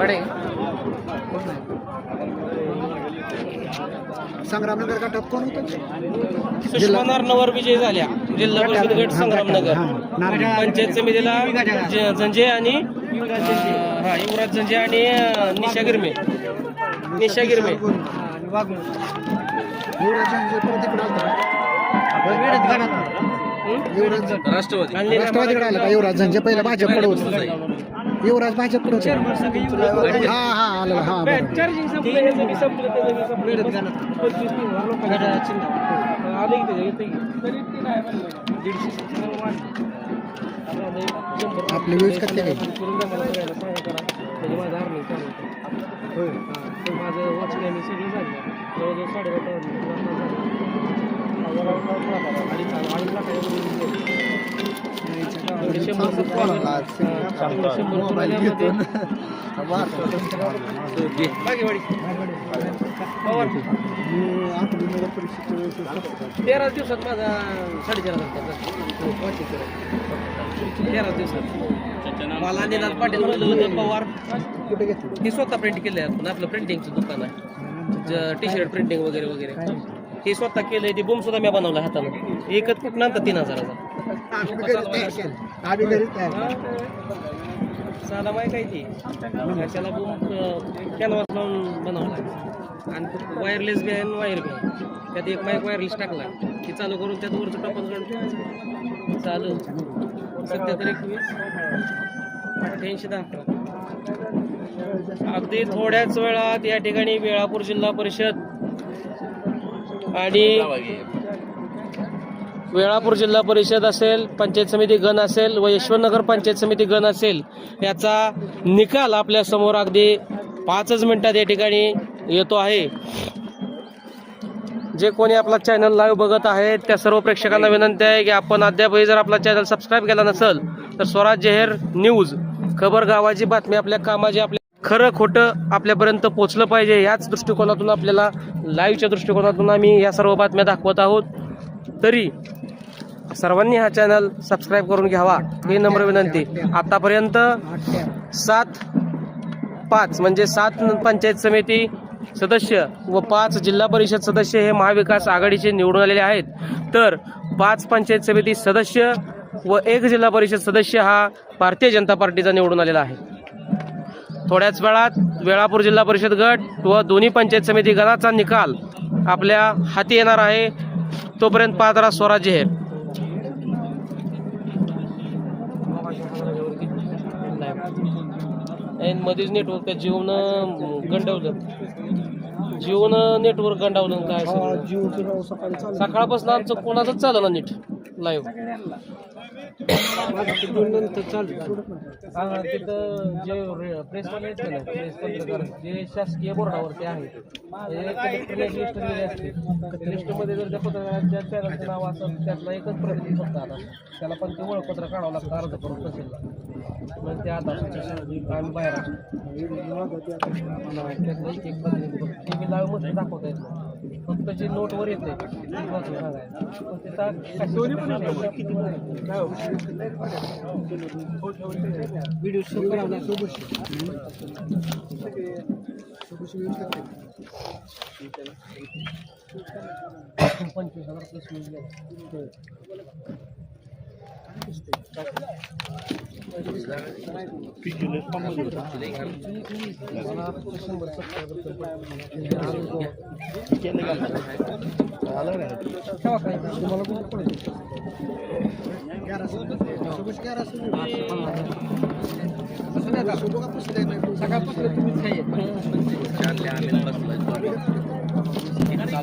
पडे. संग्रामनगर गटात कोण होतं? सुषमा नारनवर विजय झाल्या. जिल्हा परिषद गट संग्रामनगर. हा. पंचायत समितीला झंजे आणि हा युवराज झंजे आणि निशा गिरमे. निशा गिरमे. राष्ट्रवादी. आणि राष्ट्रवादीकडे आला का? युवराजांचे पहिला भाजपकडे होतं. युवराज भाजपकडे होते. हा हा आलं हा बरोबर. आपले वीज कटले काही तेरा दिवसात माझा साडेचार तेरा दिवसात. मला निनाद पाटील म्हणलं पवार. मी स्वतः प्रिंट केले आपण आपलं प्रिंटिंगचं दुकान आहे. टी शर्ट प्रिंटिंग वगैरे वगैरे. हे स्वतः केलंय ते बुम सुद्धा मी बनवलं हातानं. एकच कुठं आणतं तीन हजाराचा आम्ही घरीच तयार. साला आहे ती? त्याला बुम कॅनव्हास लावून बनवला. आणि वायरलेस बी आहे आणि वायर बी आहे त्यात एक माईक वायरलेस टाकला. ती चालू करून त्यात वरचं टपन काढून चालू. सध्या तर एकवीस. अठ्ठ्याऐंशी दहा. अगदी थोड्याच वेळात या ठिकाणी वेळापूर जिल्हा परिषद आणि वेळापूर जिल्हा परिषद असेल पंचायत समिती गण असेल व यशवंतनगर पंचायत समिती गण असेल याचा निकाल आपल्यासमोर अगदी पाचच मिनिटात या ठिकाणी येतो आहे. जे कोणी आपला चॅनल लाईव्ह बघत आहेत त्या सर्व प्रेक्षकांना विनंती आहे की आपण अद्यापही जर आपला चॅनल सबस्क्राईब केला नसेल तर स्वराज जेहेर न्यूज खबर गावाची बातमी आपल्या कामाची आपल्या खरं खोटं आपल्यापर्यंत पोचलं पाहिजे याच दृष्टिकोनातून आपल्याला लाईव्हच्या दृष्टिकोनातून आम्ही या सर्व बातम्या दाखवत आहोत. तरी सर्वांनी हा चॅनल सबस्क्राईब करून घ्यावा. ही नम्र विनंती. आतापर्यंत सात पाच म्हणजे सात पंचायत समिती सदस्य व पाच जिल्हा परिषद सदस्य हे महाविकास आघाडीचे निवडून आलेले आहेत. तर पाच पंचायत समिती सदस्य व एक जिल्हा परिषद सदस्य हा भारतीय जनता पार्टीचा निवडून आलेला आहे. थोड्याच वेळात वेळापूर जिल्हा परिषद गट व दोन्ही पंचायत समिती गणाचा निकाल आपल्या हाती येणार आहे. तोपर्यंत पाहत राहा स्वराज जाहीर आणि मध्येच नेटवर्क त्या जीवन गंडवलं. जीवन नेटवर्क गंडावलं काय सकाळपासून आमचं कोणाचंच चाललं ना नीट. लाईव्ह हा, तिथं जे प्रेसवाले आहेत का प्रेस पत्रकार जे शासकीय बोर्डावरती आहे ते लिस्ट असते लिस्टमध्ये जर त्या पत्रकारांच्या चॅनलचं नाव असेल त्यातला एकच प्रतिनिधी फक्त आला त्याला पण ते ओळखपत्र काढावं लागतं अर्ज करून तसेल मग ते आता आम्ही बाहेर असतो एक एक प्रतिनिधी फक्त ते मी लाईव्ह मस्त दाखवता येत फक्त जे नोटवर येते सांगायचं व्हिडिओ पंचवीस हजार प्लस तुम्हाला कुठं पडेल सकाळपासून तुम्हीच खायचे